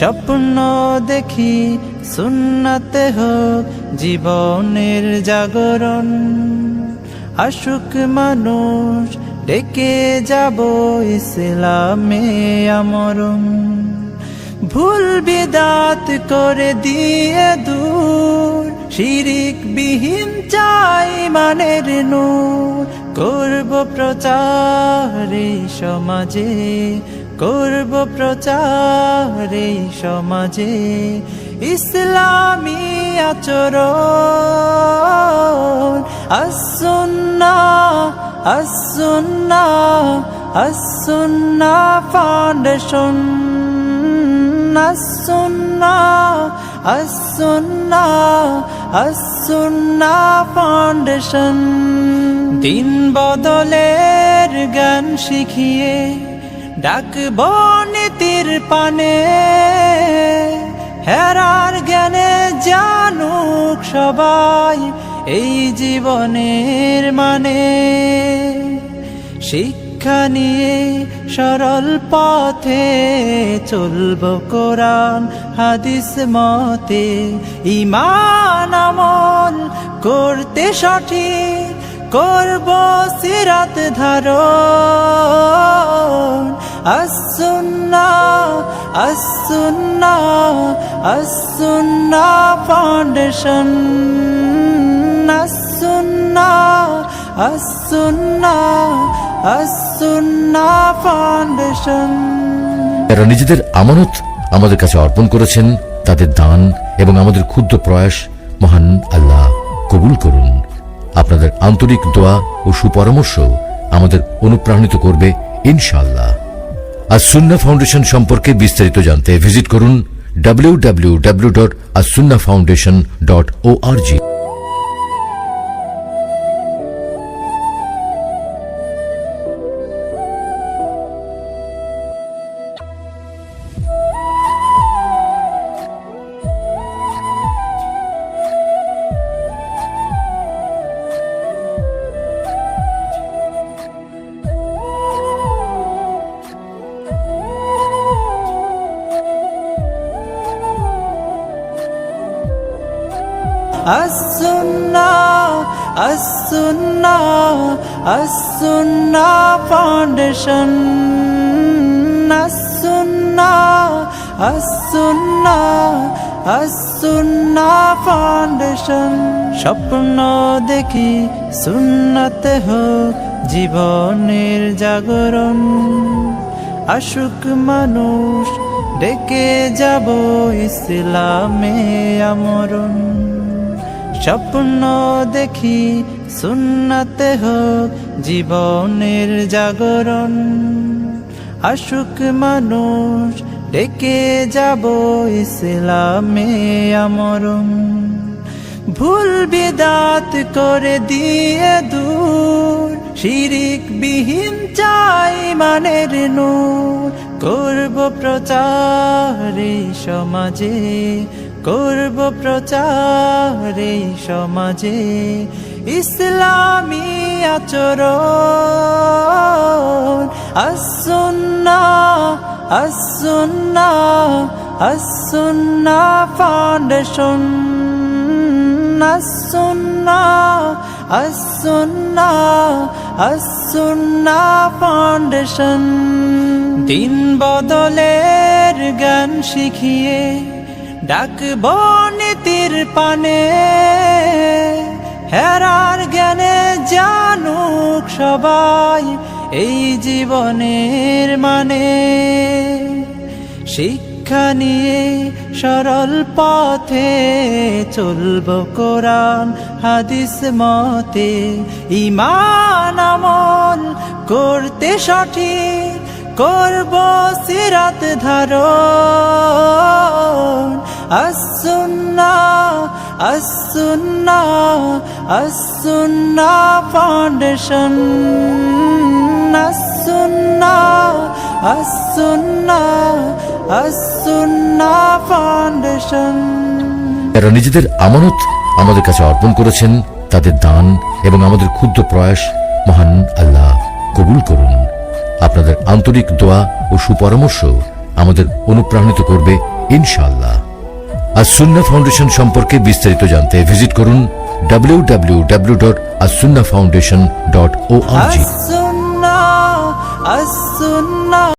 স্বপ্ন দেখি সুন্নতে হোক, জীবনের জাগরণ। আশুক মানুষ ডেকে যাব ইসলামে আমরণ। ভুল বিদাত করে দিয়ে দূর, শিরিক বিহীন চাই মানের নূর। করব প্রচার সমাজে করব প্রচার এই সমাজে ইসলামী আচরণ। আসুন্না আসুন্না আসুন্না ফাউন্ডেশন আসুন্না আসুন্না আসুন্না ফাউন্ডেশন দিন বদলের গান শিখিয়ে ডাকব নীতির পানে, হেরার জ্ঞানে জানুক সবাই এই জীবনের মানে। শিক্ষা নিয়ে সরল পথে চলব কোরআন, হাদিস মতে। ইমান আমল করতে সঠিক, করব সিরাত ধারণ। আসুন্না ফাউন্ডেশন ফাউন্ডেশন যারা নিজেদের আমানত আমাদের কাছে অর্পণ করেছেন, তাদের দান এবং আমাদের ক্ষুদ্র প্রয়াস মহান আল্লাহ কবুল করুন। আপনাদের আন্তরিক দোয়া ও সুপরামর্শ আমাদের অনুপ্রাণিত করবে, ইনশাআল্লাহ। আর সুন্না ফাউন্ডেশন সম্পর্কে বিস্তারিত জানতে ভিজিট করুন ডাব্লিউ ডাব্লিউ ডাব্লিউ ডট আর সুন্না ফাউন্ডেশন ডট ও আসুন্না আসুন্না আসুন্না ফাউন্ডেশন আসুন্না আসুন্না আসুন্না ফাউন্ডেশন স্বপ্ন দেখি সুন্নতে হোক জীবনের জাগরণ। আশুক মানুষ ডেকে যাব ইসলামে আমরণ। স্বপ্ন দেখি, সুন্নতে হোক, জীবনের জাগরণ। আশুক মানুষ, ডেকে যাব ইসলামে আমরণ। ভুল বিদাত করে দিয়ে দূর, শিরিক বিহীন চাই মানের নূর। করব প্রচার সমাজে করব প্রচার এই সমাজে ইসলামী আচরণ। আসুন্না আসুন্না আসুন্না ফাউন্ডেশন আসুন্না আসুন্না আসুন্না ফাউন্ডেশন দিন বদলের গান শিখিয়ে ডাকব নীতির পানে, হেরার জ্ঞানে জানুক সবাই এই জীবনের মানে। শিক্ষা নিয়ে সরল পথে চলব কোরআন, হাদিস মতে। ইমান আমল করতে করতে সঠিক, করব সিরাত ধারণ। আসুন্না আসুন্না আসুন্না ফাউন্ডেশন আসুন্না আসুন্না আসুন্না ফাউন্ডেশন এরা নিজেদের আমানত আমাদের কাছে অর্পণ করেছেন, তাদের দান এবং আমাদের ক্ষুদ্র প্রয়াস মহান আল্লাহ কবুল করুন। আপনাদের আন্তরিক দোয়া ও সুপরামর্শ আমাদের অনুপ্রাণিত করবে, ইনশাআল্লাহ। আর সুন্না ফাউন্ডেশন সম্পর্কে বিস্তারিত জানতে ভিজিট করুন W W W dot Assunnah Foundation dot ও আর